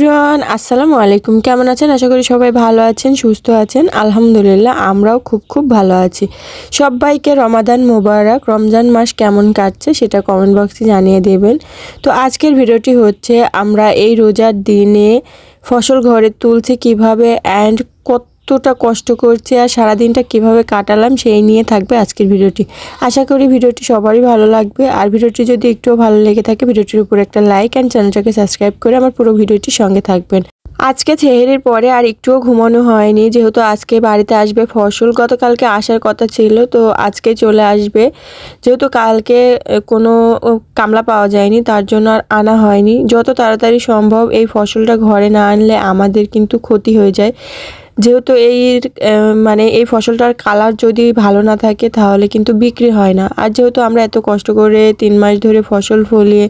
Everyone, আসসালামু আলাইকুম। কেমন আছেন? আশা করি সবাই ভালো আছেন, সুস্থ আছেন। আলহামদুলিল্লাহ, আমরাও খুব খুব ভালো আছি। সবাইকে রমাদান মোবারক। রমজান মাস কেমন কাটছে সেটা কমেন্ট বক্সে জানিয়ে দেবেন। তো আজকের ভিডিওটি হচ্ছে, আমরা এই রোজার দিনে ফসল ঘরে তুলছি কীভাবে অ্যান্ড কতটা কষ্ট করছি আর সারাদিনটা কীভাবে কাটালাম সেই নিয়ে থাকবে আজকের ভিডিওটি। আশা করি ভিডিওটি সবারই ভালো লাগবে। আর ভিডিওটি যদি একটুও ভালো লেগে থাকে, ভিডিওটির উপর একটা লাইক অ্যান্ড চ্যানেলটাকে সাবস্ক্রাইব করে আমার পুরো ভিডিওটির সঙ্গে থাকবেন। আজকে সেহেরির পরে আর একটুও ঘুমানো হয়নি, যেহেতু আজকে বাড়িতে আসবে ফসল। গতকালকে আসার কথা ছিল, তো আজকে চলে আসবে। যেহেতু কালকে কোনো কামলা পাওয়া যায়নি, তার জন্য আর আনা হয়নি। যত তাড়াতাড়ি সম্ভব এই ফসলটা ঘরে না আনলে আমাদের কিন্তু ক্ষতি হয়ে যায়। যেহেতু এই মানে এই ফসলটার কালার যদি ভালো না থাকে তাহলে কিন্তু বিক্রি হয় না। আর যেহেতু আমরা এত কষ্ট করে তিন মাস ধরে ফসল ফলিয়ে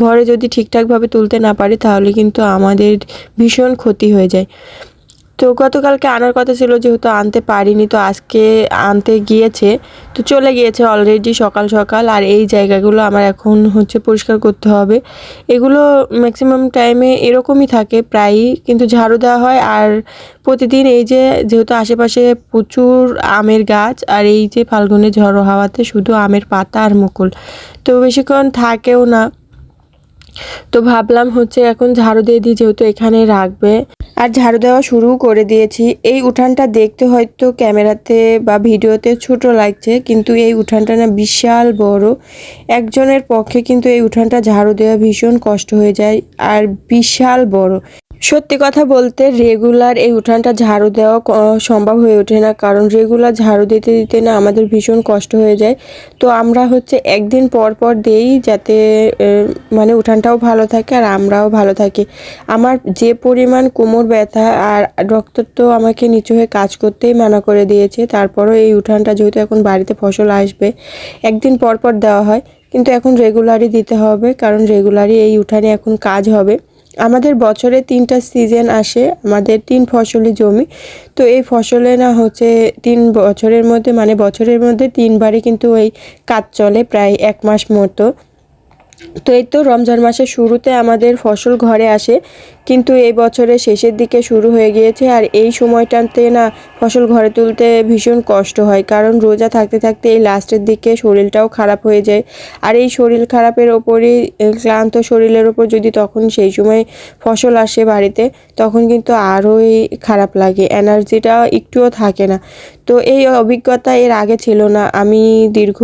ঘরে যদি ঠিকঠাকভাবে তুলতে না পারি তাহলে কিন্তু আমাদের ভীষণ ক্ষতি হয়ে যায়। তো গতকালকে আনার কথা ছিল যেহেতু আনতে পারিনি, তো আজকে আনতে গিয়েছে। তো চলে গিয়েছে অলরেডি সকাল সকাল, আর এই জায়গাগুলো আমার এখন হচ্ছে পরিষ্কার করতে হবে। এগুলো ম্যাক্সিমাম টাইমে এরকমই থাকে প্রায়ই, কিন্তু ঝাড়ু দেওয়া হয়। আর প্রতিদিন এই যে যেহেতু আশেপাশে প্রচুর আমের গাছ, আর এই যে ফাল্গুনের ঝড়ো হাওয়াতে শুধু আমের পাতা আর মুকুল। তো বেশিক্ষণ থাকেও না। তো ভাবলাম হচ্ছে এখন ঝাড়ু দিয়ে দিই, যেহেতু এখানে রাখবে। আর ঝাড়ু দেওয়া শুরু করে দিয়েছি। এই উঠানটা দেখতে হয়তো ক্যামেরাতে বা ভিডিওতে ছোট লাগছে, কিন্তু এই উঠানটা না বিশাল বড়। একজনের পক্ষে কিন্তু এই উঠানটা ঝাড়ু দেওয়া ভীষণ কষ্ট হয়ে যায়, আর বিশাল বড়। সত্যি কথা বলতে রেগুলার এই উঠানটা ঝাড়ু দেওয়া সম্ভব হয়ে ওঠে না। কারণ রেগুলার ঝাড়ু দিতে দিতে না আমাদের ভীষণ কষ্ট হয়ে যায়। তো আমরা হচ্ছে একদিন পর পর দেই যাতে মানে উঠানটাও ভালো থাকে আর আমরাও ভালো থাকি। আমার যে পরিমাণ কোমর ব্যথা আর ডক্টর তো আমাকে নিচু হয়ে কাজ করতেই মানা করে দিয়েছে। তারপরও এই উঠানটা যেহেতু এখন বাড়িতে ফসল আসবে, একদিন পর পর দেওয়া হয়। কিন্তু এখন রেগুলারই দিতে হবে, কারণ রেগুলারই এই উঠানে এখন কাজ হবে। আমাদের বছরে তিনটা সিজন আসে, আমাদের তিন ফসলি জমি। তো এই ফসলে না হচ্ছে তিন বছরের মধ্যে মানে বছরের মধ্যে তিনবারই কিন্তু ওই কাজ চলে, প্রায় এক মাস মতো। তো এই তো রমজান মাসের শুরুতে আমাদের ফসল ঘরে আসে। কিন্তু এই বছরের শেষের দিকে শুরু হয়ে গিয়েছে আর এই সময়টাতে না ফসল ঘরে তুলতে ভীষণ কষ্ট হয়। কারণ রোজা থাকতে থাকতে এই লাস্টের দিকে শরীরটাও খারাপ হয়ে যায়। আর এই শরীর খারাপের ওপরই ক্লান্ত শরীরের ওপর যদি তখন সেই সময় ফসল আসে বাড়িতে, তখন কিন্তু আরোই খারাপ লাগে। এনার্জিটা একটুও থাকে না। তো এই অভিজ্ঞতা এর আগে ছিল না। আমি দীর্ঘ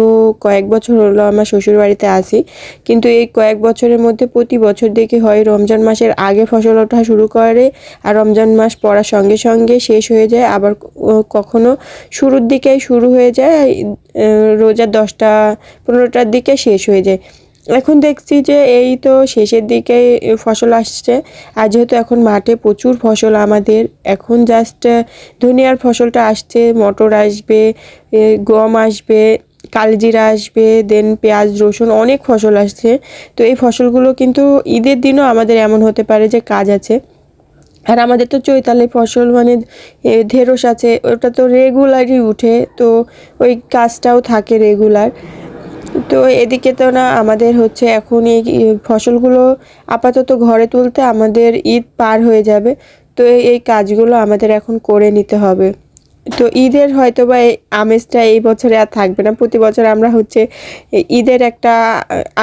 কয়েক বছর হলো আমার শ্বশুর বাড়িতে আসি কিন্তু এই কয়েক বছরের মধ্যে প্রতি বছর দেখি হয়, রমজান মাসের আগে ফসল ওঠা শুরু করে আর রমজান মাস পড়ার সঙ্গে সঙ্গে শেষ হয়ে যায়। আবার কখনো শুরুর দিকেই শুরু হয়ে যায় রোজার দশটা, পনেরোটার দিকে শেষ হয়ে যায়। এখন দেখছি যে এই তো শেষের দিকে ফসল আসছে। আর যেহেতু এখন মাঠে প্রচুর ফসল আমাদের, এখন জাস্ট ধনিয়ার ফসলটা আসছে, মটর আসবে গম আসবে কালজিরা আসবে দেন পেঁয়াজ, রসুন, অনেক ফসল আসছে। তো এই ফসলগুলো কিন্তু ঈদের দিনও আমাদের এমন হতে পারে যে কাজ আছে। আর আমাদের তো চৈতালি ফসল মানে ঢেঁড়স আছে, ওটা তো রেগুলারই উঠে, তো ওই কাজটাও থাকে রেগুলার তো এদিকে তো না, আমাদের হচ্ছে এখন এই ফসলগুলো আপাতত ঘরে তুলতে আমাদের ঈদ পার হয়ে যাবে। তো এই কাজগুলো আমাদের এখন করে নিতে হবে। তো ঈদের হয়তো বা এই আমেজটা এই বছরে আর থাকবে না। প্রতি বছর আমরা হচ্ছে ঈদের একটা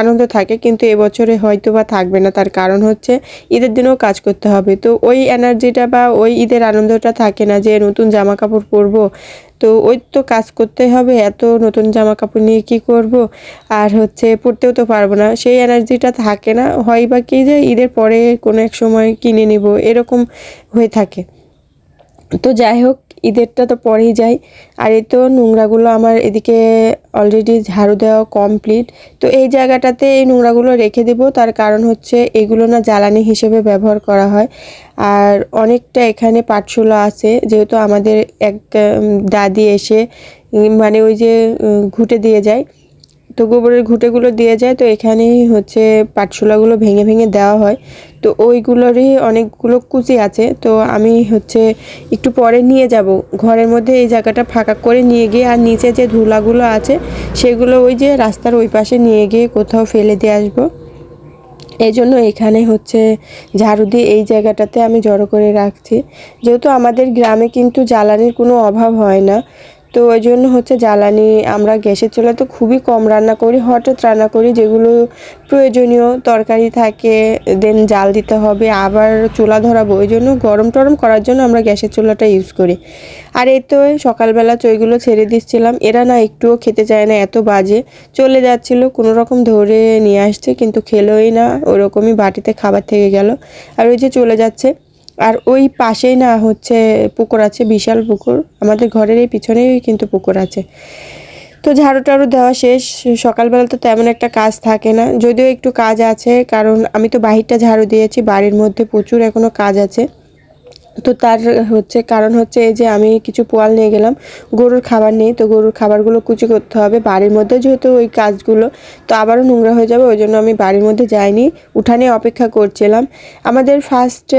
আনন্দ থাকে, কিন্তু এবছরে হয়তো বা থাকবে না। তার কারণ হচ্ছে ঈদের দিনেও কাজ করতে হবে। তো ওই এনার্জিটা বা ওই ঈদের আনন্দটা থাকে না যে নতুন জামা কাপড় পরবো। তো ওই তো কাজ করতে হবে, এত নতুন জামা কাপড় নিয়ে কি করব? আর হচ্ছে পরতেও তো পারব না। সেই এনার্জিটা থাকে না, হয় বা কি যে ঈদের পরে কোনো এক সময় কিনে নিব, এরকম হয়ে থাকে। তো যাই হোক ঈদেরটা তো পরেই যাই। আর এই তো নোংরাগুলো আমার এদিকে অলরেডি ঝাড়ু দেওয়া কমপ্লিট তো এই জায়গাটাতে এই নোংরাগুলো রেখে দেব। তার কারণ হচ্ছে এগুলো না জ্বালানি হিসেবে ব্যবহার করা হয়। আর অনেকটা এখানে পাটশোলা আছে। যেহেতু আমাদের এক দাদি এসে মানে ওই যে ঘুটে ঘুঁটে দিয়ে যায়। তো গোবরের ঘুঁটেগুলো দিয়ে যায়, তো এখানেই হচ্ছে পাটশোলাগুলো ভেঙে ভেঙে দেওয়া হয়। তো ওইগুলোরই অনেকগুলো কুচি আছে, তো আমি হচ্ছে একটু পরে নিয়ে যাব। ঘরের মধ্যে এই জায়গাটা ফাঁকা করে নিয়ে গিয়ে আর নিচে যে ধুলাগুলো আছে, সেগুলো ওই যে রাস্তার ওই পাশে নিয়ে গিয়ে কোথাও ফেলে দিয়ে আসব। এই জন্য এখানে হচ্ছে ঝাড়ু দিয়ে এই জায়গাটাতে আমি জড়ো করে রাখছি। যেহেতু আমাদের গ্রামে কিন্তু জ্বালানির কোনো অভাব হয় না তো ওই জন্য হচ্ছে জ্বালানি, আমরা গ্যাসের চুলা তো খুবই কম রান্না করি, হঠাৎ রান্না করি যেগুলো প্রয়োজনীয় তরকারি থাকে দেন জাল দিতে হবে, আবার চুলা ধরাবো, ওই জন্য গরম টরম করার জন্য আমরা গ্যাসের চুলাটা ইউজ করি। আর এই তো সকালবেলা চইগুলো ছেড়ে দিচ্ছিলাম, এরা না একটুও খেতে চায় না, এত বাজে, চলে যাচ্ছিল, কোনো রকম ধরে নিয়ে আসছে, কিন্তু খেলোই না, ওরকমই বাটিতে খাবার থেকে গেল, আর ওই যে চলে যাচ্ছে। আর ওই পাশেই না হচ্ছে পুকুর আছে, বিশাল পুকুর। আমাদের ঘরের এই পিছনেই কিন্তু পুকুর আছে। তো ঝাড়ু টাড়ু দেওয়া শেষ। সকালবেলা তো তেমন একটা কাজ থাকে না। যদিও একটু কাজ আছে, কারণ আমি তো বাহিরটা ঝাড়ু দিয়েছি, বাড়ির মধ্যে প্রচুর এখনও কাজ আছে। তো তার হচ্ছে কারণ হচ্ছে এই যে আমি কিছু পোয়াল নিয়ে গেলাম, গরুর খাবার নেই, তো গরুর খাবারগুলো কুচি করতে হবে। বাড়ির মধ্যে যেহেতু ওই কাজগুলো, তো আবারও নোংরা হয়ে যাবে, ওই জন্য আমি বাড়ির মধ্যে যাইনি, উঠানে অপেক্ষা করছিলাম। আমাদের ফার্স্ট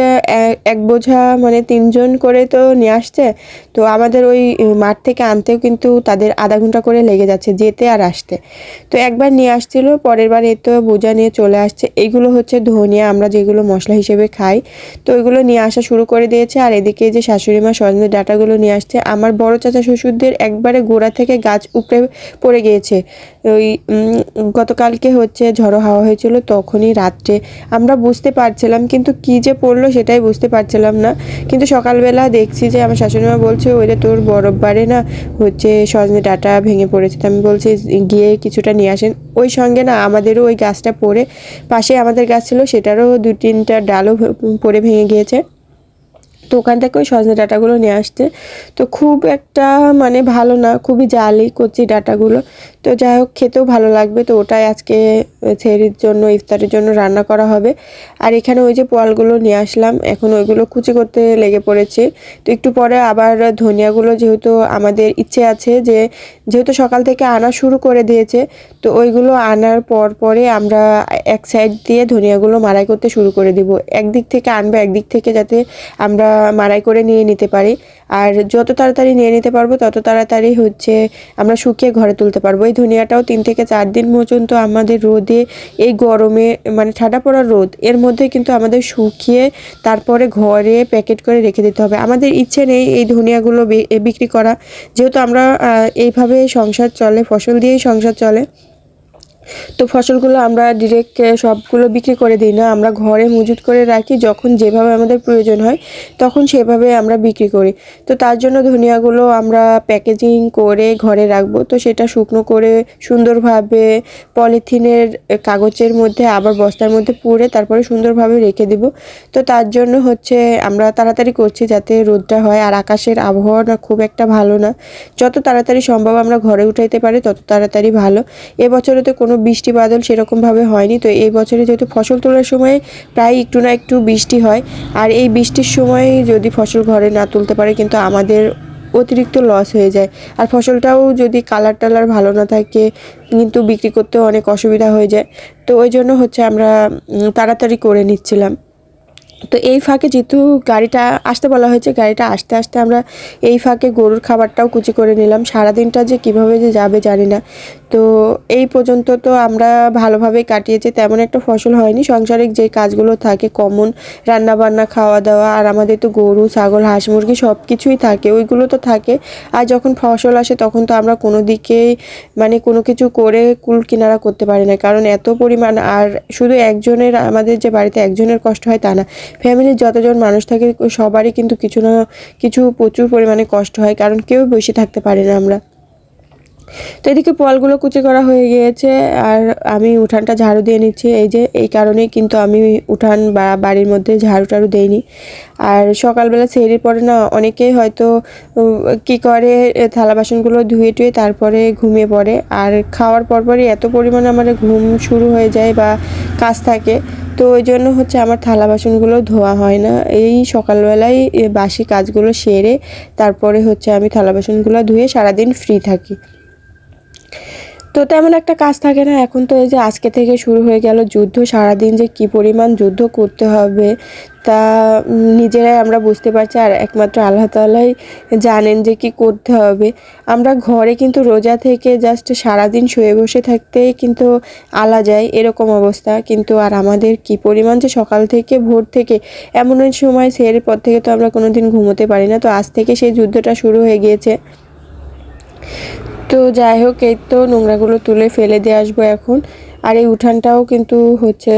এক বোঝা মানে তিনজন করে তো নিয়ে আসছে, তো আমাদের ওই মাঠ থেকে আনতেও কিন্তু তাদের আধা ঘণ্টা করে লেগে যাচ্ছে, যেতে আর আসতে। তো একবার নিয়ে আসছিল, পরের বার এ তো বোঝা নিয়ে চলে আসছে। এইগুলো হচ্ছে ধনিয়া, আমরা যেগুলো মশলা হিসেবে খাই, তো ওইগুলো নিয়ে আসা শুরু করে দিয়ে দিয়েছে আর এদিকে যে শাশুড়ি মা সজনের ডাটাগুলো নিয়ে আসছে, আমার বড় চাচা শ্বশুরদের একবারে গোড়া থেকে গাছ উপড়ে পড়ে গিয়েছে। ওই গতকালকে হচ্ছে ঝড়ো হাওয়া হয়েছিল, তখনই রাত্রে আমরা বুঝতে পারছিলাম, কিন্তু কি যে পড়ল সেটাই বুঝতে পারছিলাম না। কিন্তু সকালবেলা দেখছি যে আমার শাশুড়ি মা বলছে ওইটা তোর বরফ বাড়ে না, হচ্ছে সজনে ডাটা ভেঙে পড়েছে। তো আমি বলছি, গিয়ে কিছুটা নিয়ে আসেন। ওই সঙ্গে না আমাদেরও ওই গাছটা পড়ে, পাশে আমাদের গাছ ছিল, সেটারও দু তিনটা ডালও পড়ে ভেঙে গিয়েছে। তো ওখান থেকে ওই সজনে ডাটাগুলো নিয়ে আসতে তো খুব একটা মানে ভালো না, খুবই জালি কচি ডাটাগুলো। তো যাই হোক, খেতেও ভালো লাগবে। তো ওটাই আজকে ছেড়ির জন্য, ইফতারের জন্য রান্না করা হবে। আর এখানে ওই যে পোয়ালগুলো নিয়ে আসলাম। এখন ওইগুলো কুচি করতে লেগে পড়েছে। তো একটু পরে আবার ধনিয়াগুলো যেহেতু আমাদের ইচ্ছে আছে যে, যেহেতু সকাল থেকে আনা শুরু করে দিয়েছে, তো ওইগুলো আনার পর পরে আমরা এক সাইড দিয়ে ধনিয়াগুলো মারাই করতে শুরু করে দিব। একদিক থেকে আনবে, একদিক থেকে যাতে আমরা মারাই করে নিয়ে নিতে পারি। আর যত তাড়াতাড়ি নিয়ে নিতে পারব, তত তাড়াতাড়ি হচ্ছে আমরা শুকিয়ে ঘরে তুলতে পারব। এই ধনিয়াটাও তিন থেকে চার দিন পর্যন্ত আমাদের রোদে, এই গরমে মানে ঠান্ডা পড়া রোদ, এর মধ্যে কিন্তু আমাদের শুকিয়ে তারপরে ঘরে প্যাকেট করে রেখে দিতে হবে। আমাদের ইচ্ছে নেই এই ধনিয়াগুলো বিক্রি করা। যেহেতু আমরা এইভাবে সংসার চলে, ফসল দিয়েই সংসার চলে তো ফসলগুলো আমরা ডিরেক্ট সবগুলো বিক্রি করে দিই না। আমরা ঘরে মজুত করে রাখি, যখন যেভাবে আমাদের প্রয়োজন হয়, তখন সেভাবে আমরা বিক্রি করি। তো তার জন্য ধনিয়াগুলো আমরা প্যাকেজিং করে ঘরে রাখব। তো সেটা শুকনো করে সুন্দরভাবে পলিথিনের কাগজের মধ্যে, আবার বস্তার মধ্যে পুড়ে তারপরে সুন্দরভাবে রেখে দিব। তো তার জন্য হচ্ছে আমরা তাড়াতাড়ি করছি যাতে রোদটা হয়, আর আকাশের আবহাওয়া না খুব একটা ভালো না। যত তাড়াতাড়ি সম্ভব আমরা ঘরে উঠাইতে পারি, তত তাড়াতাড়ি ভালো। এবছরে তো কোনো বৃষ্টি বাদল সেরকমভাবে হয়নি। তো এই বছরে যেহেতু ফসল তোলার সময় প্রায় একটু না একটু বৃষ্টি হয়, আর এই বৃষ্টির সময় যদি ফসল ঘরে না তুলতে পারে কিন্তু আমাদের অতিরিক্ত লস হয়ে যায়। আর ফসলটাও যদি কালার টালার ভালো না থাকে, কিন্তু বিক্রি করতেও অনেক অসুবিধা হয়ে যায়। তো ওই জন্য হচ্ছে আমরা তাড়াতাড়ি করে নিচ্ছিলাম। তো এই ফাঁকে যেহেতু গাড়িটা আসতে বলা হয়েছে, গাড়িটা আসতে আসতে আমরা এই ফাঁকে গরুর খাবারটাও কুচি করে নিলাম। সারাদিনটা যে কীভাবে যে যাবে জানি না। তো এই পর্যন্ত তো আমরা ভালোভাবেই কাটিয়েছি, তেমন একটা ফসল হয়নি। সংসারিক যে কাজগুলো থাকে, কমন রান্না বান্না খাওয়া দাওয়া আর আমাদের তো গরু, ছাগল, হাঁস, মুরগি সব কিছুই থাকে, ওইগুলো তো থাকে। আর যখন ফসল আসে, তখন তো আমরা কোনো দিকেই মানে কোনো কিছু করে কুল কিনারা করতে পারি না। কারণ এত পরিমাণ, আর শুধু একজনের, আমাদের যে বাড়িতে একজনের কষ্ট হয় তা না। ফ্যামিলির যতজন মানুষ থাকে, সবারই কিন্তু কিছু না কিছু প্রচুর পরিমাণে কষ্ট হয়, কারণ কেউ বসে থাকতে পারে না আমরা। তো এদিকে পোয়ালগুলো কুচি করা হয়ে গিয়েছে, আর আমি উঠানটা ঝাড়ু দিয়ে নিচ্ছি। এই যে, এই কারণেই কিন্তু আমি উঠান বা বাড়ির মধ্যে ঝাড়ু টাড়ু দেইনি। আর সকালবেলা সেরির পরে না, অনেকেই হয়তো কি করে থালা বাসনগুলো ধুয়ে টুয়ে তারপরে ঘুমিয়ে পড়ে। আর খাওয়ার পরপরই এত পরিমাণে আমার ঘুম শুরু হয়ে যায় বা কাজ থাকে, তো ওই জন্য হচ্ছে আমার থালা বাসনগুলো ধোয়া হয় না। এই সকালবেলায় বাসি কাজগুলো সেরে তারপরে হচ্ছে আমি থালা বাসনগুলো ধুয়ে সারাদিন ফ্রি থাকি। তো তেমন একটা কাজ থাকে না। এখন তো এই যে আজকে থেকে শুরু হয়ে গেল যুদ্ধ, সারাদিন যে কি পরিমাণ যুদ্ধ করতে হবে তা নিজেরাই আমরা বুঝতে পারছি আর একমাত্র আল্লাহ তালাই জানেন যে কি করতে হবে। আমরা ঘরে কিন্তু রোজা থেকে জাস্ট সারাদিন শুয়ে বসে থাকতেই কিন্তু আলা যায় এরকম অবস্থা। কিন্তু আর আমাদের কি পরিমাণ যে সকাল থেকে ভোর থেকে এমন সময় সেরের পর থেকে তো আমরা কোনো দিন ঘুমোতে পারি না। তো আজ থেকে সেই যুদ্ধটা শুরু হয়ে গিয়েছে। তো যাই হোক, এই তো নোংরাগুলো তুলে ফেলে দিয়ে আসব এখন। আর এই উঠানটাও কিন্তু হচ্ছে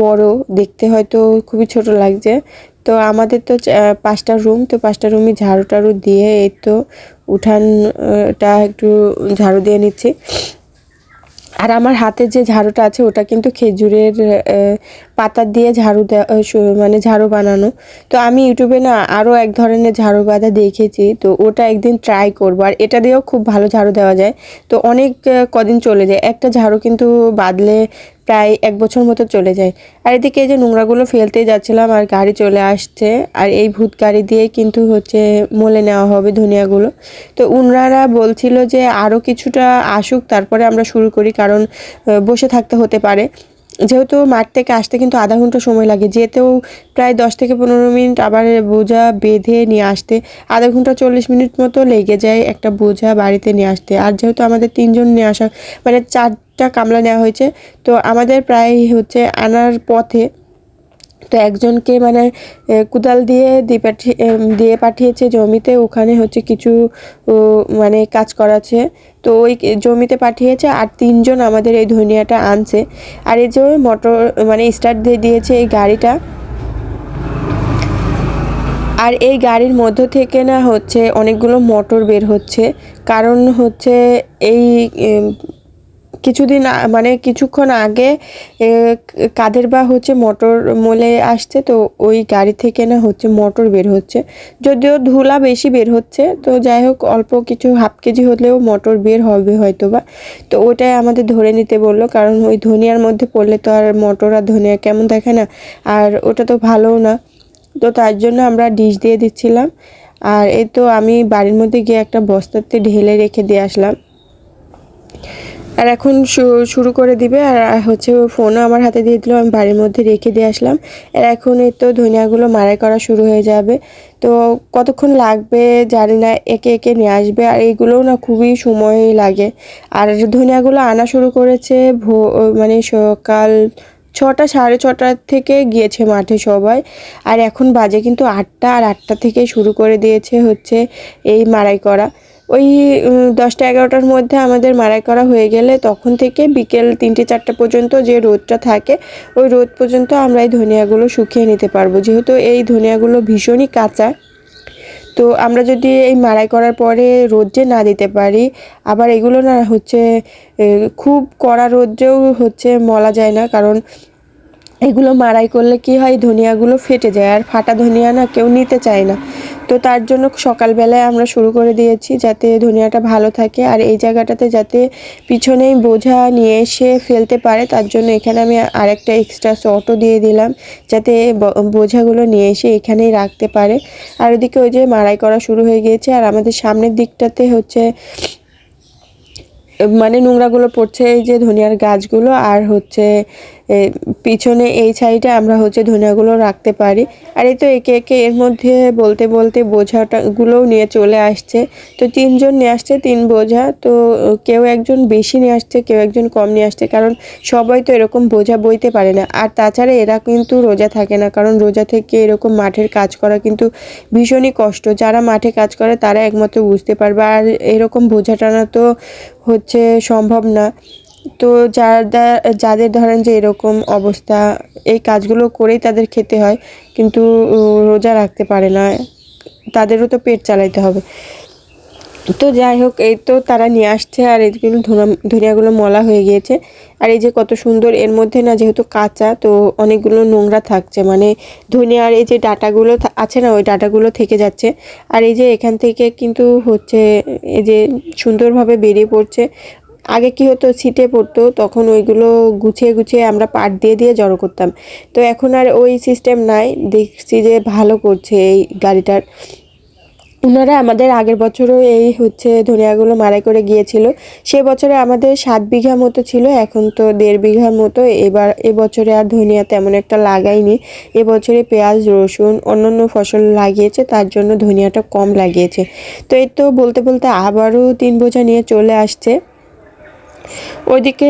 বড়। দেখতে হয়তো খুবই ছোট লাগছে। তো আমাদের তো পাঁচটা রুম, তো পাঁচটা রুমই ঝাড়ু টাড়ু দিয়ে এই তো উঠানটা একটু ঝাড়ু দিয়ে নিচ্ছি। আর আমার হাতে যে ঝাড়ুটা আছে, ওটা কিন্তু খেজুরের পাতা দিয়ে ঝাড়ু দেওয়া মানে ঝাড়ু বানানো। তো আমি ইউটিউবে না আরও এক ধরনের ঝাড়ু বাঁধা দেখেছি, তো ওটা একদিন ট্রাই করব। আর এটা দিয়েও খুব ভালো ঝাড়ু দেওয়া যায়। তো অনেক কদিন চলে যায়। একটা ঝাড়ু কিন্তু বাদলে প্রায় এক বছর মতো চলে যায়। আর এদিকে যে নোংরাগুলো ফেলতে যাচ্ছিলাম আর গাড়ি চলে আসছে, আর এই ভূত গাড়ি দিয়ে কিন্তু হচ্ছে মলে নেওয়া হবে ধনিয়াগুলো। তো উনরারা বলছিল যে আরও কিছুটা আসুক, তারপরে আমরা শুরু করি, কারণ বসে থাকতে হতে পারে। যেহেতু মাঠ থেকে আসতে কিন্তু আধা ঘণ্টা সময় লাগে, যেতেও প্রায় দশ থেকে পনেরো মিনিট আবার বোঝা বেঁধে নিয়ে আসতে, আধা ঘণ্টা চল্লিশ মিনিট মতো লেগে যায় একটা বোঝা বাড়িতে নিয়ে আসতে। আর যেহেতু আমাদের তিনজন নিয়ে আসা মানে চারটা কামলা নেওয়া হয়েছে, তো আমাদের প্রায় হচ্ছে আনার পথে তো একজনকে মানে কোদাল দিয়ে দিয়ে পাঠিয়ে দিয়ে পাঠিয়েছে জমিতে, ওখানে হচ্ছে কিছু মানে কাজ করাচ্ছে। তো ওই জমিতে পাঠিয়েছে আর তিনজন আমাদের এই ধনিয়াটা আনছে। আর এই যে মোটর মানে স্টার্ট দিয়ে দিয়েছে এই গাড়িটা। আর এই গাড়ির মধ্য থেকে না হচ্ছে অনেকগুলো মোটর বের হচ্ছে। কারণ হচ্ছে এই কিছুদিন মানে কিছুক্ষণ আগে কাদের বা হচ্ছে মোটর মোলে আসছে, তো ওই গাড়ি থেকে না হচ্ছে মোটর বের হচ্ছে। যদিও ধুলা বেশি বের হচ্ছে, তো যাই হোক, অল্প কিছু হাফ কেজি হলেও মোটর বের হবে হয়তো বা তো ওটাই আমাদের ধরে নিতে বলল, কারণ ওই ধনিয়ার মধ্যে পড়লে তো আর মোটর আর ধনিয়া কেমন দেখে না, আর ওটা তো ভালোও না। তো তার জন্য আমরা ডিশ দিয়ে দিচ্ছিলাম, আর এই তো আমি বাড়ির মধ্যে গিয়ে একটা বস্তাতে ঢেলে রেখে দিয়ে আসলাম। আর এখন শুরু করে দিবে। আর হচ্ছে ফোনও আমার হাতে দিয়ে দিল, আমি বাড়ির মধ্যে রেখে দিয়ে আসলাম। আর এখন এই তো ধনিয়াগুলো মারাই করা শুরু হয়ে যাবে। তো কতক্ষণ লাগবে জানি না, একে একে নিয়ে আসবে। আর এইগুলোও না খুবই সময় লাগে। আর ধনিয়াগুলো আনা শুরু করেছে ভো মানে সকাল ছটা, সাড়ে ছটার থেকে গিয়েছে মাঠে সবাই। আর এখন বাজে কিন্তু আটটা, আর আটটা থেকে শুরু করে দিয়েছে হচ্ছে এই মারাই করা। ওই দশটা এগারোটার মধ্যে আমাদের মারাই করা হয়ে গেলে তখন থেকে বিকেল তিনটে চারটা পর্যন্ত যে রোদটা থাকে, ওই রোদ পর্যন্ত আমরা এই ধনিয়াগুলো শুকিয়ে নিতে পারব। যেহেতু এই ধনিয়াগুলো ভীষণই কাঁচা, তো আমরা যদি এই মাড়াই করার পরে রোদ্রে না দিতে পারি, আবার এগুলো না হচ্ছে খুব কড়া রোদ্রেও হচ্ছে মলা যায় না, কারণ এগুলো মাড়াই করলে কি হয়, ধনিয়াগুলো ফেটে যায়। আর ফাটা ধনিয়া না কেউ নিতে চায় না। তো তার জন্য সকালবেলায় আমরা শুরু করে দিয়েছি যাতে ধনিয়াটা ভালো থাকে আর এই জায়গাটাতে যাতে পিছনেই বোঝা নিয়ে এসে ফেলতে পারে, তার জন্য এখানে আমি আরেকটা এক্সট্রা শর্টও দিয়ে দিলাম যাতে বোঝাগুলো নিয়ে এসে এখানেই রাখতে পারে। আর ওদিকে ওই যে মাড়াই করা শুরু হয়ে গিয়েছে আর আমাদের সামনের দিকটাতে হচ্ছে মানে নোংরাগুলো পড়ছে এই যে ধনিয়ার গাছগুলো আর হচ্ছে পিছনে এই সাইডে আমরা হচ্ছে ধনিয়াগুলো রাখতে পারি। আর এই তো একে একে এর মধ্যে বলতে বলতে বোঝাটা গুলোও নিয়ে চলে আসছে। তো তিনজন নিয়ে আসছে, তিন বোঝা। তো কেউ একজন বেশি নিয়ে আসছে, কেউ একজন কম নিয়ে আসছে। কারণ সবাই তো এরকম বোঝা বইতে পারে না। আর তাছাড়া এরা কিন্তু রোজা থাকে না। কারণ রোজা থেকে এরকম মাঠের কাজ করা কিন্তু ভীষণই কষ্ট। যারা মাঠে কাজ করে, তারা একমাত্র বুঝতে পারবে। আর এরকম বোঝা টানা তো হচ্ছে সম্ভব না। তো যারা যাদের ধরেন যে এরকম অবস্থা, এই কাজগুলো করেই তাদের খেতে হয়, কিন্তু রোজা রাখতে পারে না, তাদেরও তো পেট চালাইতে হবে। তো যাই হোক, এই তো তারা নিয়ে আসছে, আর এইগুলো ধনা- ধনিয়াগুলো মলা হয়ে গিয়েছে। আর এই যে কত সুন্দর, এর মধ্যে না যেহেতু কাঁচা, তো অনেকগুলো নোংরা থাকছে মানে ধনিয়ার এই যে ডাটাগুলো আছে না, ওই ডাটাগুলো থেকে যাচ্ছে। আর এই যে এখান থেকে কিন্তু হচ্ছে, এই যে সুন্দরভাবে বেরিয়ে পড়ছে আগে কি হতো, ছিটে পড়তো, তখন ওইগুলো গুছিয়ে গুছিয়ে আমরা পাট দিয়ে দিয়ে জড়ো করতাম। তো এখন আর ওই সিস্টেম নাই, দেখছি যে ভালো করছে এই গাড়িটার। ওনারা আমাদের আগের বছরও এই হচ্ছে ধনিয়াগুলো মারাই করে গিয়েছিল। সে বছরে আমাদের সাত বিঘা মতো ছিল, এখন তো দেড় বিঘার মতো। এবার এবছরে আর ধনিয়া তেমন একটা লাগাইনি। এবছরে পেঁয়াজ, রসুন, অন্যান্য ফসল লাগিয়েছে, তার জন্য ধনিয়াটা কম লাগিয়েছে। তো এই তো বলতে বলতে আবারও তিন বোঝা নিয়ে চলে আসছে। ওইদিকে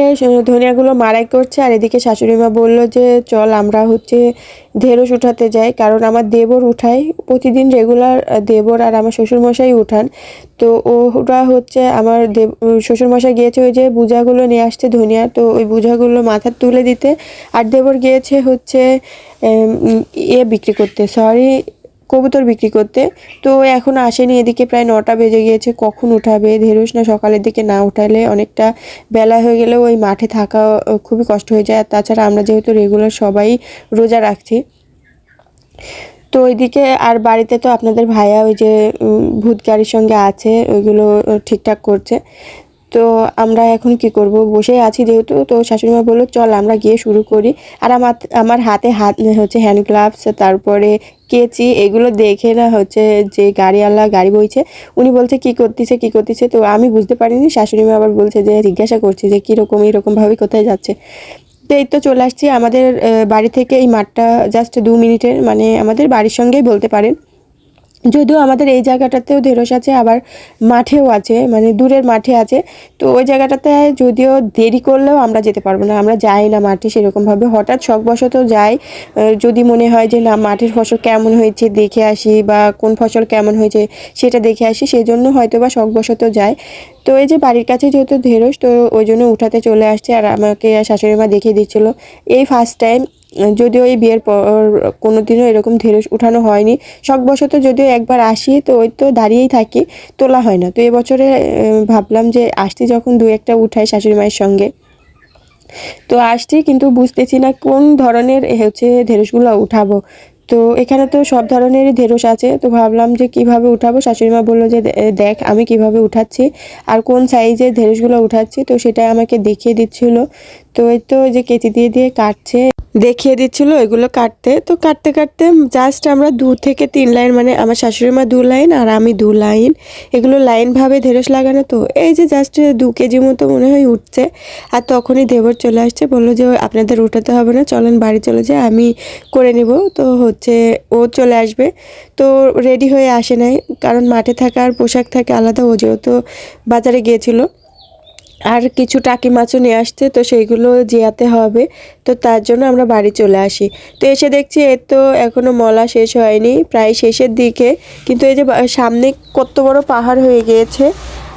ধনিয়াগুলো মারাই করছে, আর এদিকে শাশুড়ি মা বলল যে, চল আমরা হচ্ছে ঢেঁড়স উঠাতে যাই, কারণ আমার দেবর উঠায়, প্রতিদিন রেগুলার দেবর আর আমার শ্বশুরমশাই উঠান। তো ওরা হচ্ছে আমার দেব শ্বশুরমশাই গিয়েছে ওই যে বুঝাগুলো নিয়ে আসছে ধনিয়া, তো ওই বুঝাগুলো মাথার তুলে দিতে, আর দেবর গিয়েছে হচ্ছে ইয়ে বিক্রি করতে সরি কবুতর বিক্রি করতে। তো এখন আসেনি, এদিকে প্রায় নটা বেজে গিয়েছে, কখন উঠাবে? ধেরুস না সকালের দিকে না উঠালে অনেকটা বেলা হয়ে গেলেও ওই মাঠে থাকা খুবই কষ্ট হয়ে যায়। আর তাছাড়া আমরা যেহেতু রেগুলার সবাই রোজা রাখছি। তো ওইদিকে আর বাড়িতে তো আপনাদের ভাইয়া ওই যে ভূত গাড়ির সঙ্গে আছে, ওইগুলো ঠিকঠাক করছে। তো আমরা এখন কি করব? বসে আছি যেহেতু, তো শাশুড়িমা বলল, চল আমরা গিয়ে শুরু করি। আর আমার আমার হাতে হাত, হচ্ছে হ্যান্ড গ্লাভস তারপরে কেচি, এগুলো দেখে না হচ্ছে যে গাড়িওয়ালা গাড়ি বইছে, উনি বলছে, কি করতেছে কি করতেছে? তো আমি বুঝতে পারিনি, শাশুড়িমা আবার বলছে যে, জিজ্ঞাসা করছি যে, কীরকম এইরকমভাবে কোথায় যাচ্ছে? তো এই তো চলে আসছি, আমাদের বাড়ি থেকে এই মাঠটা জাস্ট দু মিনিটের মানে আমাদের বাড়ির সঙ্গেই বলতে পারেন। যদিও আমাদের এই জায়গাটাতেও ঢেঁড়স আছে, আবার মাঠেও আছে মানে দূরের মাঠে আছে। তো ওই জায়গাটাতে যদিও দেরি করলেও আমরা যেতে পারব না, আমরা যাই না মাঠে সেরকমভাবে। হঠাৎ শখবশত যাই যদি মনে হয় যে না, মাঠের ফসল কেমন হয়েছে দেখে আসি বা কোন ফসল কেমন হয়েছে সেটা দেখে আসি সেই জন্য হয়তো বা শখবশত যাই। তো এই যে বাড়ির কাছে যেহেতু ঢেঁড়স, তো ওই জন্য উঠাতে চলে আসছে, আর আমাকে শাশুড়ি মা দেখিয়ে দিচ্ছিল, এই ফার্স্ট টাইম যদিও এই বিয়ের পর কোনো দিনও এরকম ঢেঁড়স উঠানো হয়নি। শখবশত যদিও একবার আসি, তো ওই তো দাঁড়িয়েই থাকি, তোলা হয় না। তো এবছরে ভাবলাম যে আসছি যখন দু একটা উঠাই শাশুড়ি মায়ের সঙ্গে। তো আসছি কিন্তু বুঝতেছি না কোন ধরনের হচ্ছে ঢেঁড়সগুলো উঠাবো। তো এখানে তো সব ধরনেরই ঢেঁড়স আছে, তো ভাবলাম যে কীভাবে উঠাবো? শাশুড়িমা বলল যে দেখ আমি কীভাবে উঠাচ্ছি, আর কোন সাইজের ঢেঁড়সগুলো উঠাচ্ছি? তো সেটা আমাকে দেখিয়ে দিচ্ছিল। তো এই তো যে কেচি দিয়ে দিয়ে কাটছে। দেখিয়ে দিচ্ছিল এগুলো কাটতে। তো কাটতে কাটতে জাস্ট আমরা দু থেকে তিন লাইন মানে আমার শাশুড়ি মা দু লাইন আর আমি দু লাইন। এগুলো লাইনভাবে ঢেঁড়স লাগানো তো। এই যে জাস্ট দু কেজি মতো মনে হয় উঠছে। আর তখনই দেবর চলে আসছে, বলল যে আপনাদের উঠাতে হবে না, চলেন বাড়ি চলে যায় আমি করে নিব। তো হচ্ছে ও চলে আসবে। তো রেডি হয়ে আসে নাই, কারণ মাঠে থাকার পোশাক থাকে আলাদা, ও যেহেতু বাজারে গিয়েছিল। আর কিছু টাকি মাছও নিয়ে আসছে, তো সেইগুলো জিয়াতে হবে। তো তার জন্য আমরা বাড়ি চলে আসি। তো এসে দেখছি এ তো এখনও মলা শেষ হয়নি, প্রায় শেষের দিকে। কিন্তু এই যে সামনে কত বড় পাহাড় হয়ে গিয়েছে।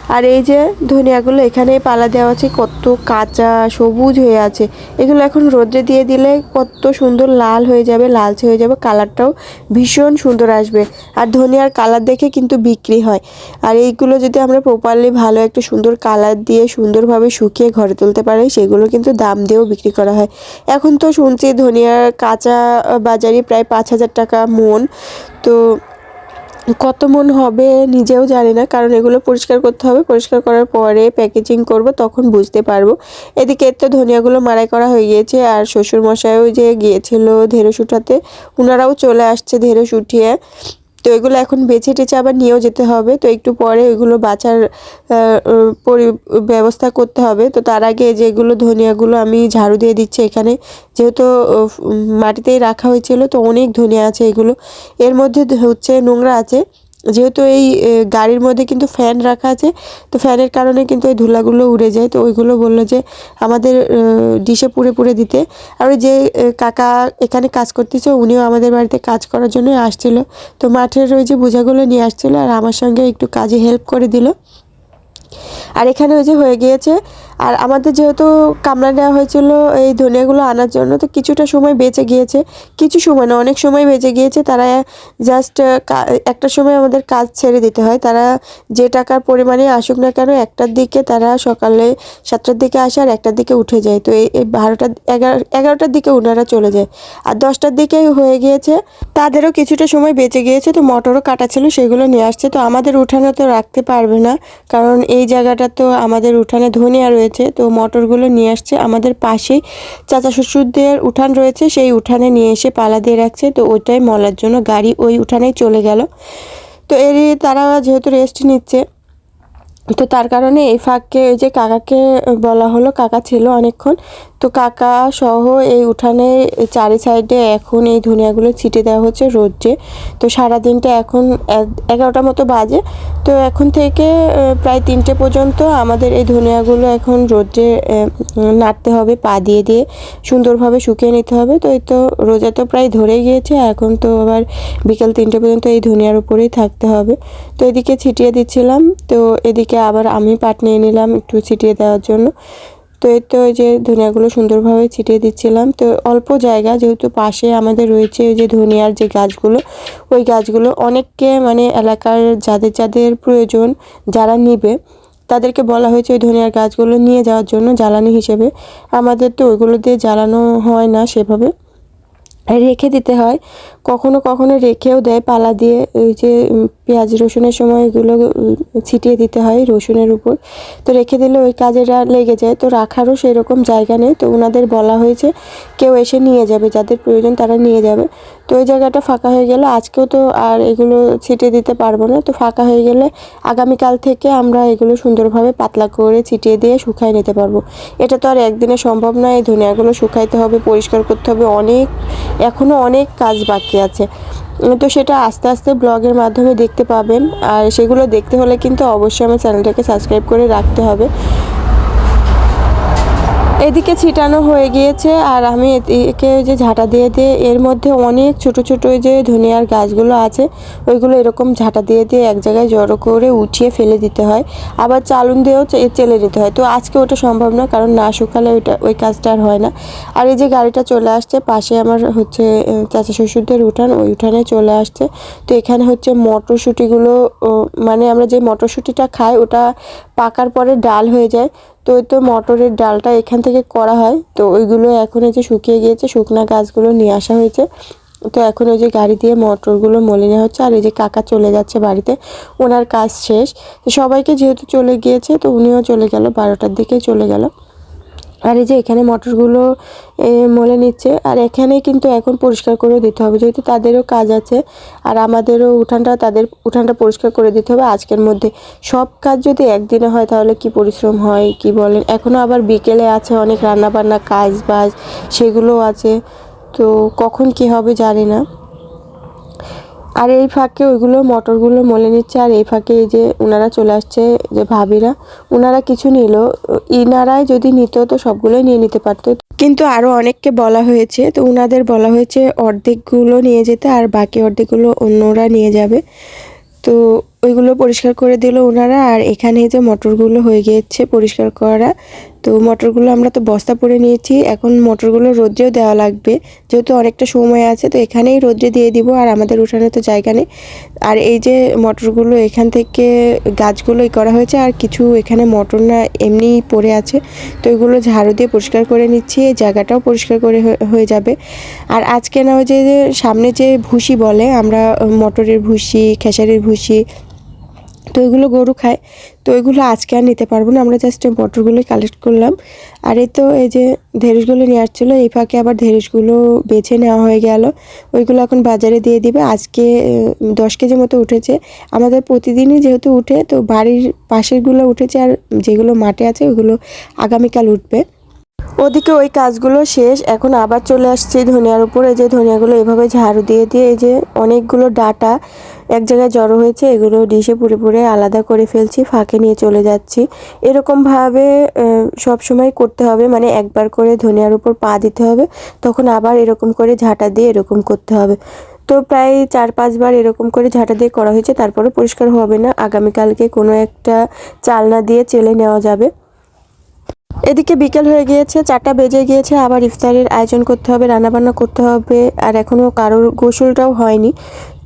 আর এই যে ধনিয়াগুলো এখানে পালা দেওয়া আছে, কত কাঁচা, সবুজ হয়ে আছে। এগুলো এখন রোদ্রে দিয়ে দিলে কত সুন্দর লাল হয়ে যাবে, লালচে হয়ে যাবে, কালারটাও ভীষণ সুন্দর আসবে। আর ধনিয়ার কালার দেখে কিন্তু বিক্রি হয়। আর এইগুলো যদি আমরা প্রপারলি ভালো একটা সুন্দর কালার দিয়ে সুন্দরভাবে শুকিয়ে ঘরে তুলতে পারি, সেগুলো কিন্তু দাম দিয়েও বিক্রি করা হয়। এখন তো শুনছি ধনিয়ার কাঁচা বাজারে প্রায় পাঁচ হাজার টাকা মন। তো কত মন হবে নিজেও জানি না, কারণ এগুলো পরিষ্কার করতে হবে। পরিষ্কার করার পরে প্যাকেজিং করব, তখন বুঝতে পারব। এদিকে তো ধনিয়াগুলো মারাই করা হয়ে গিয়েছে, আর শ্বশুরমশাইও যে গিয়েছিল ধেরো উঠাতে ওনারাও চলে আসছে ধেরো উঠিয়ে। তো এগুলো এখন বেছে টেছে আবার নিয়েও যেতে হবে। তো একটু পরে ওইগুলো বাঁচার পরি, ব্যবস্থা করতে হবে। তো তার আগে যেগুলো ধনিয়াগুলো আমি ঝাড়ু দিয়ে দিচ্ছি এখানে, যেহেতু মাটিতেই রাখা হয়েছিল, তো অনেক ধনিয়া আছে এগুলো। এর মধ্যে হচ্ছে নোংরা আছে। যেহেতু এই গাড়ির মধ্যে কিন্তু ফ্যান রাখা আছে, তো ফ্যানের কারণে কিন্তু ওই ধুলাগুলো উড়ে যায়। তো ওইগুলো বলল যে, আমাদের ডিশে পুড়ে পুড়ে দিতে। আর যে কাকা এখানে কাজ করতেছে, উনিও আমাদের বাড়িতে কাজ করার জন্য আসছিল। তো মাঠের ওই যে বোঝাগুলো নিয়ে আসছিল, আর আমার সঙ্গে একটু কাজে হেল্প করে দিল। আর এখানে ওই যে হয়ে গিয়েছে আর আমাদের যেহেতু কামড়া নেওয়া হয়েছিল এই ধনিয়াগুলো আনার জন্য, তো কিছুটা সময় বেঁচে গিয়েছে। কিছু সময় না, অনেক সময় বেঁচে গিয়েছে। তারা জাস্ট একটা সময় আমাদের কাজ ছেড়ে দিতে হয়। তারা যে টাকার পরিমাণে আসুক না কেন, একটার দিকে তারা সকালে সাতটার দিকে আসে আর একটার দিকে উঠে যায়। তো এই বারোটা এগারো, এগারোটার দিকে ওনারা চলে যায়। আর দশটার দিকে হয়ে গিয়েছে। তাদেরও কিছুটা সময় বেঁচে গিয়েছে। তো মটরও কাটা ছিল, সেগুলো নিয়ে আসছে। তো আমাদের উঠানে তো রাখতে পারবে না, কারণ এই জায়গাটা তো আমাদের উঠানে ধনিয়া রয়েছে। রয়েছে। তো মটরগুলো নিয়ে আসছে। আমাদের পাশেই চাচা শ্বশুরদের উঠান রয়েছে। সেই উঠানে নিয়ে এসে পালা দিয়ে রাখছে। তো ওইটাই মলার জন্য গাড়ি ওই উঠানেই চলে গেল। তো এর তারা যেহেতু রেস্ট নিচ্ছে তো তার কারণে এই ফাঁককে ওই যে কাকাকে বলা হলো, কাকা ছিল অনেকক্ষণ। তো কাকা সহ এই উঠানে চারি সাইডে এখন এই ধনিয়াগুলো ছিটে দেওয়া হচ্ছে রোদ্রে। তো সারা দিনটা এখন এগারোটা মতো বাজে। তো এখন থেকে প্রায় তিনটে পর্যন্ত আমাদের এই ধনিয়াগুলো এখন রোদ্রে নাড়তে হবে, পা দিয়ে দিয়ে সুন্দরভাবে শুকিয়ে নিতে হবে। তো এই তো রোজা তো প্রায় ধরেই গিয়েছে, এখন তো আবার বিকেল তিনটে পর্যন্ত এই ধনিয়ার উপরেই থাকতে হবে। তো এদিকে ছিটিয়ে দিচ্ছিলাম। তো এদিকে আবার আমি পাট নিয়ে নিলাম একটু ছিটিয়ে দেওয়ার জন্য। তো এই তো ওই যে ধনিয়াগুলো সুন্দরভাবে ছিটিয়ে দিচ্ছিলাম। তো অল্প জায়গা যেহেতু পাশে আমাদের রয়েছে ওই যে ধনিয়ার যে গাছগুলো, ওই গাছগুলো অনেককে মানে এলাকার যাদের যাদের প্রয়োজন যারা নিবে, তাদেরকে বলা হয়েছে ওই ধনিয়ার গাছগুলো নিয়ে যাওয়ার জন্য জ্বালানি হিসেবে। আমাদের তো ওইগুলো দিয়ে জ্বালানো হয় না সেভাবে। রেখে দিতে হয়। কখনো কখনো রেখেও দেয় পালা দিয়ে, ওই যে পেঁয়াজ রসুনের সময় এগুলো ছিটিয়ে দিতে হয় রসুনের উপর। তো রেখে দিলে ওই কাজেরা লেগে যায়। তো রাখারও সেরকম জায়গা নেই। তো ওনাদের বলা হয়েছে, কেউ এসে নিয়ে যাবে, যাদের প্রয়োজন তারা নিয়ে যাবে। তো ওই জায়গাটা ফাঁকা হয়ে গেলে আজকেও তো আর এগুলো ছিটিয়ে দিতে পারব না। তো ফাঁকা হয়ে গেলে আগামীকাল থেকে আমরা এগুলো সুন্দরভাবে পাতলা করে ছিটিয়ে দিয়ে শুকাই নিতে পারব। এটা তো আর একদিনে সম্ভব নয়। এই ধনিয়াগুলো শুকাইতে হবে, পরিষ্কার করতে হবে। অনেক এখনও অনেক কাজ বাকি আছে। তো সেটা আস্তে আস্তে ব্লগের মাধ্যমে দেখতে পাবেন। আর সেগুলো দেখতে হলে কিন্তু অবশ্যই আমার চ্যানেলটাকে সাবস্ক্রাইব করে রাখতে হবে। এদিকে ছিটানো হয়ে গিয়েছে আর আমি এদিকে যে ঝাঁটা দিয়ে দিয়ে এর মধ্যে অনেক ছোট ছোট যে ধনিয়ার গাছগুলো আছে, ওইগুলো এরকম ঝাঁটা দিয়ে দিয়ে এক জায়গায় জড়ো করে উঠিয়ে ফেলে দিতে হয়, আবার চালুন দিয়েও চেলে নিতে হয়। তো আজকে ওটা সম্ভব না, কারণ না শুকালে ওইটা, ওই কাজটা আর হয় না। আর এই যে গাড়িটা চলে আসছে, পাশে আমার হচ্ছে চাচা শ্বশুরদের উঠান, ওই উঠানে চলে আসছে। তো এখানে হচ্ছে মটরশুঁটিগুলো মানে আমরা যে মটরশুঁটিটা খাই, ওটা পাকার পরে ডাল হয়ে যায়। তো ওই তো মটরের ডালটা এখান থেকে করা হয়। তো ওইগুলো এখন এই যে শুকিয়ে গিয়েছে, শুকনা গাছগুলো নিয়ে আসা হয়েছে। তো এখন ওই যে গাড়ি দিয়ে মটরগুলো মলে নেওয়া হচ্ছে। আর এই যে কাকা চলে যাচ্ছে বাড়িতে, ওনার কাজ শেষ। তো সবাইকে যেহেতু চলে গিয়েছে, তো উনিও চলে গেল, বারোটার দিকে চলে গেল। আর এই যে এখানে মটরগুলো মলে নিচ্ছে। আর এখানে কিন্তু এখন পরিষ্কার করে দিতে হবে, যেহেতু তাদেরও কাজ আছে। আর আমাদেরও উঠানটা, তাদের উঠানটা পরিষ্কার করে দিতে হবে আজকের মধ্যে। সব কাজ যদি একদিনে হয়, তাহলে কি পরিশ্রম হয়, কি বলেন? এখনও আবার বিকেলে আছে অনেক রান্নাবান্না, কাজ বাজ, সেগুলোও আছে। তো কখন কি হবে জানি না। আর এই ফাঁকে ওইগুলো মটরগুলো মলে নিচ্ছে, আর এই ফাঁকে এই যে ওনারা চলে আসছে, যে ভাবিরা ওনারা কিছু নিল। ইনারাই যদি নিত তো সবগুলোই নিয়ে নিতে পারতো। কিন্তু আরও অনেককে বলা হয়েছে, তো ওনাদের বলা হয়েছে অর্ধেকগুলো নিয়ে যেতে, আর বাকি অর্ধেকগুলো অন্যরা নিয়ে যাবে। তো ওইগুলো পরিষ্কার করে দিল ওনারা, আর এখানে যে মটরগুলো হয়ে গিয়েছে পরিষ্কার করা। তো মটরগুলো আমরা তো বস্তা পরে নিয়েছি, এখন মটরগুলো রোদ্রেও দেওয়া লাগবে। যেহেতু অনেকটা সময় আছে, তো এখানেই রোদ্রে দিয়ে দিব, আর আমাদের উঠানে তো জায়গা নেই। আর এই যে মটরগুলো, এখান থেকে গাছগুলোই করা হয়েছে, আর কিছু এখানে মটর না এমনিই পড়ে আছে। তো এগুলো ঝাড়ু দিয়ে পরিষ্কার করে নিচ্ছি, এই জায়গাটাও পরিষ্কার করে হয়ে- যাবে। আর আজকে না ওই যে সামনে যে ভুসি বলে, আমরা মটরের ভুসি, খেসারির ভুসি তো ওইগুলো গরু খায়। তো ওইগুলো আজকে আর নিতে পারব না, আমরা জাস্ট মটরগুলো কালেক্ট করলাম। আর এই তো এই যে ধেরসগুলো নিয়ে আসছিল এই ফাঁকে আবার ধেরসগুলো বেছে নেওয়া হয়ে গেল। ওইগুলো এখন বাজারে দিয়ে দিবে। আজকে দশ কেজি মতো উঠেছে। আমাদের প্রতিদিনই যেহেতু উঠে, তো বাড়ির পাশেরগুলো উঠেছে আর যেগুলো মাঠে আছে ওইগুলো আগামীকাল উঠবে। ওদিকে ওই কাজগুলো শেষ, এখন আবার চলে আসছে ধনিয়ার উপরে। যে ধনিয়াগুলো এভাবে ঝাড়ু দিয়ে দিয়ে এই যে অনেকগুলো ডাটা এক জায়গায় জড়ো হয়েছে, এগুলো ডিশে পুরে পুরে আলাদা করে ফেলছি, ফাঁকে নিয়ে চলে যাচ্ছি। এরকমভাবে সব সময় করতে হবে মানে একবার করে ধনিয়ার উপর পা দিতে হবে, তখন আবার এরকম করে ঝাঁটা দিয়ে এরকম করতে হবে। তো প্রায় চার পাঁচবার এরকম করে ঝাঁটা দিয়ে করা হয়েছে তারপরে পরিষ্কার হবে না। আগামীকালকে কোনো একটা চালনা দিয়ে চেলে নেওয়া যাবে। এদিকে বিকেল হয়ে গিয়েছে, চারটা বেজে গিয়েছে, আবার ইফতারের আয়োজন করতে হবে, রান্নাবান্না করতে হবে, আর এখনও কারোর গোসলটাও হয়নি।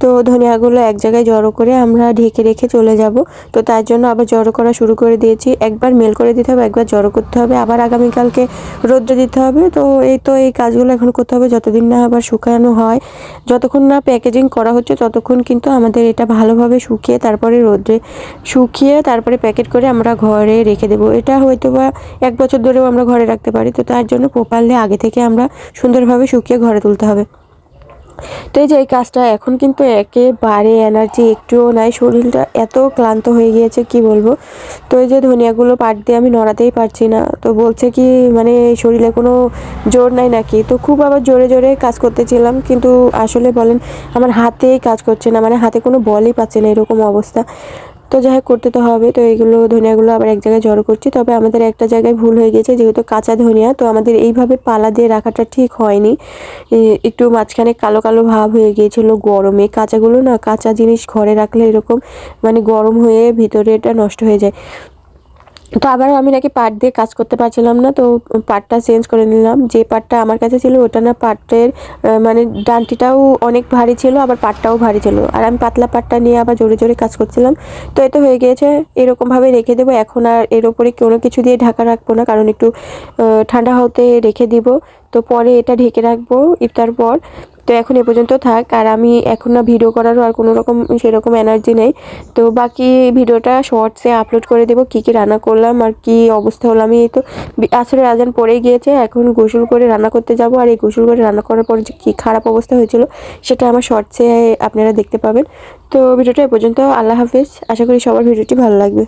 তো ধনিয়াগুলো এক জায়গায় জড়ো করে আমরা ঢেকে রেখে চলে যাব। তো তার জন্য আবার জড়ো করা শুরু করে দিয়েছি। একবার মেল করে দিতে হবে, একবার জড়ো করতে হবে। আবার আগামীকালকে রোদ্রে দিতে হবে। তো এই তো এই কাজগুলো এখন করতে হবে। যতদিন না আবার শুকানো হয়, যতক্ষণ না প্যাকেজিং করা হচ্ছে, ততক্ষণ কিন্তু আমাদের এটা ভালোভাবে শুকিয়ে তারপরে রোদ্রে শুকিয়ে তারপরে প্যাকেট করে আমরা ঘরে রেখে দেবো। এটা হয়তো বা এক বছর ধরেও আমরা ঘরে রাখতে পারি। তো তার জন্য প্রপারলি আগে থেকে আমরা সুন্দরভাবে শুকিয়ে ঘরে তুলতে হবে। তো এই যে এই কাজটা এখন কিন্তু একেবারে এনার্জি একটুও নাই, শরীরটা এত ক্লান্ত হয়ে গিয়েছে, কি বলব? তো এই যে ধনিয়াগুলো পাট দিয়ে আমি নড়াতেই পারছি না। তো বলছে কি মানে শরীরে কোনো জোর নাই নাকি? তো খুব আবার জোরে জোরে কাজ করতেছিলাম, কিন্তু আসলে বলেন, আমার হাতেই কাজ করছে না মানে হাতে কোনো বলই পাচ্ছে না এরকম অবস্থা। তো যাই হোক, করতে তো হবে। তো এইগুলো ধনিয়াগুলো আবার এক জায়গায় জড়ো করছি। তবে আমাদের একটা জায়গায় ভুল হয়ে গেছে, যেহেতু কাঁচা ধনিয়া। তো আমাদের এইভাবে পালা দিয়ে রাখাটা ঠিক হয়নি। একটু মাঝখানে কালো কালো ভাব হয়ে গিয়েছিল গরমে। কাঁচাগুলো না, কাঁচা জিনিস ঘরে রাখলে এরকম মানে গরম হয়ে ভিতরে এটা নষ্ট হয়ে যায়। তো আবার আমি নাকি পাট দিয়ে কাজ করতে পারছিলাম না, তো পাটটা চেঞ্জ করে নিলাম। যে পাটটা আমার কাছে ছিল, ওটা না পাটের মানে ডান্টিটাও অনেক ভারী ছিল, আবার পাটটাও ভারী ছিল। আর আমি পাতলা পাটটা নিয়ে আবার জোরে জোরে কাজ করছিলাম। তো এটা হয়ে গিয়েছে, এরকমভাবে রেখে দেবো। এখন আর এর ওপরে কোনো কিছু দিয়ে ঢাকা রাখব না, কারণ একটু ঠান্ডা হতে রেখে দিব। তো পরে এটা ঢেকে রাখব ইফতার পর। তো এখন এ পর্যন্ত থাক, আর আমি এখন না ভিডিও করারও আর কোনো রকম সেরকম এনার্জি নেই। তো বাকি ভিডিওটা শর্টসে আপলোড করে দেবো, কী কী রান্না করলাম আর কি অবস্থা হলো আমি তো আসলে রাজান পড়ে গিয়েছে, এখন গোসল করে রান্না করতে যাব। আর এই গোসল করে রান্না করার পর যে কী খারাপ অবস্থা হয়েছিল, সেটা আমার শর্টসে আপনারা দেখতে পাবেন। তো ভিডিওটা এ পর্যন্ত, আল্লাহ হাফেজ। আশা করি সবার ভিডিওটি ভালো লাগবে।